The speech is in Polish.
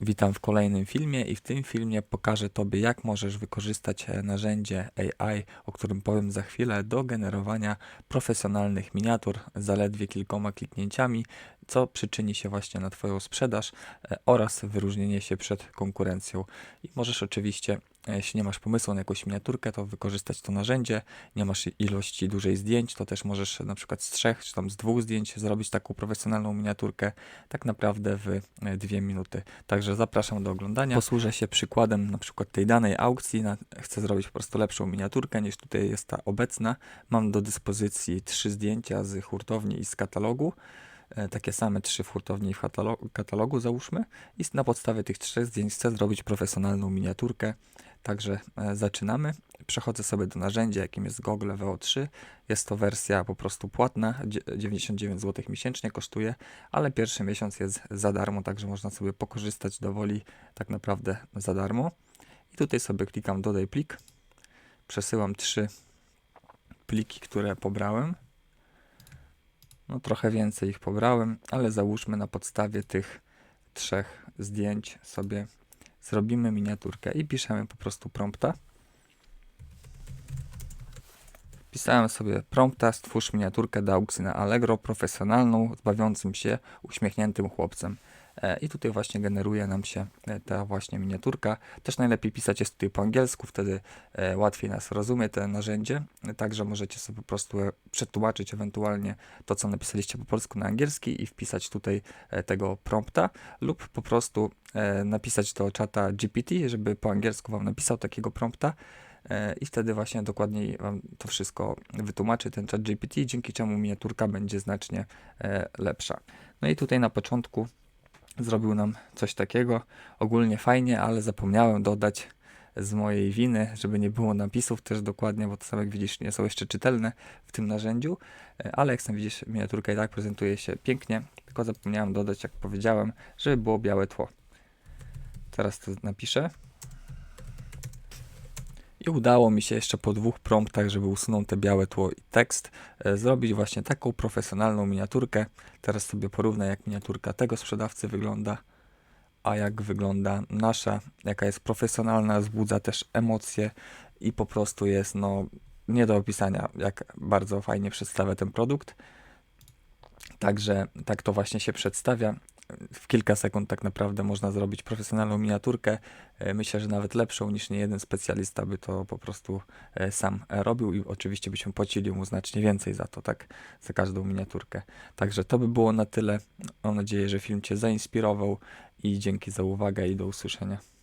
Witam w kolejnym filmie i w tym filmie pokażę Tobie, jak możesz wykorzystać e, narzędzie AI, o którym powiem za chwilę, do generowania profesjonalnych miniatur zaledwie kilkoma kliknięciami, co przyczyni się właśnie na Twoją sprzedaż e, oraz wyróżnienie się przed konkurencją. I możesz oczywiście, e, jeśli nie masz pomysłu na jakąś miniaturkę, to wykorzystać to narzędzie. Nie masz ilości dużej zdjęć, to też możesz na przykład z trzech czy tam z dwóch zdjęć zrobić taką profesjonalną miniaturkę tak naprawdę w e, dwie minuty. Także zapraszam do oglądania. Posłużę się przykładem na przykład tej danej aukcji. Chcę zrobić po prostu lepszą miniaturkę niż tutaj jest ta obecna. Mam do dyspozycji trzy zdjęcia z hurtowni i z katalogu. E, Takie same trzy w hurtowni i w katalo- katalogu załóżmy. I na podstawie tych trzech zdjęć chcę zrobić profesjonalną miniaturkę. Także e, zaczynamy. Przechodzę sobie do narzędzia, jakim jest Google VO3. Jest to wersja po prostu płatna, dzie- 99 zł miesięcznie kosztuje, ale pierwszy miesiąc jest za darmo, także można sobie pokorzystać do woli tak naprawdę za darmo. I tutaj sobie klikam dodaj plik. Przesyłam trzy pliki, które pobrałem. No trochę więcej ich pobrałem, ale załóżmy na podstawie tych trzech zdjęć sobie zrobimy miniaturkę i piszemy po prostu prompta. Pisałem sobie prompta, stwórz miniaturkę do aukcji na Allegro, profesjonalną, z bawiącym się, uśmiechniętym chłopcem. E, I tutaj właśnie generuje nam się e, ta właśnie miniaturka. Też najlepiej pisać jest tutaj po angielsku, wtedy e, łatwiej nas rozumie te narzędzie. Także możecie sobie po prostu przetłumaczyć ewentualnie to, co napisaliście po polsku na angielski i wpisać tutaj tego prompta lub po prostu napisać do czata GPT, żeby po angielsku wam napisał takiego prompta i wtedy właśnie dokładniej wam to wszystko wytłumaczy ten chat GPT, dzięki czemu miniaturka będzie znacznie lepsza. No i tutaj na początku zrobił nam coś takiego. Ogólnie fajnie, ale zapomniałem dodać z mojej winy, żeby nie było napisów też dokładnie, bo to sam jak widzisz nie są jeszcze czytelne w tym narzędziu, ale jak sam widzisz miniaturka i tak prezentuje się pięknie, tylko zapomniałem dodać, jak powiedziałem, żeby było białe tło. Teraz to napiszę. I udało mi się jeszcze po dwóch promptach, żeby usunąć te białe tło i tekst, e, zrobić właśnie taką profesjonalną miniaturkę. Teraz sobie porównaj, jak miniaturka tego sprzedawcy wygląda, a jak wygląda nasza, jaka jest profesjonalna, wzbudza też emocje i po prostu jest no nie do opisania, jak bardzo fajnie przedstawia ten produkt. Także tak to właśnie się przedstawia. W kilka sekund tak naprawdę można zrobić profesjonalną miniaturkę. E, Myślę, że nawet lepszą niż nie jeden specjalista by to po prostu e, sam robił i oczywiście byśmy płacili mu znacznie więcej za to, tak, za każdą miniaturkę. Także to by było na tyle. Mam nadzieję, że film Cię zainspirował i dzięki za uwagę i do usłyszenia.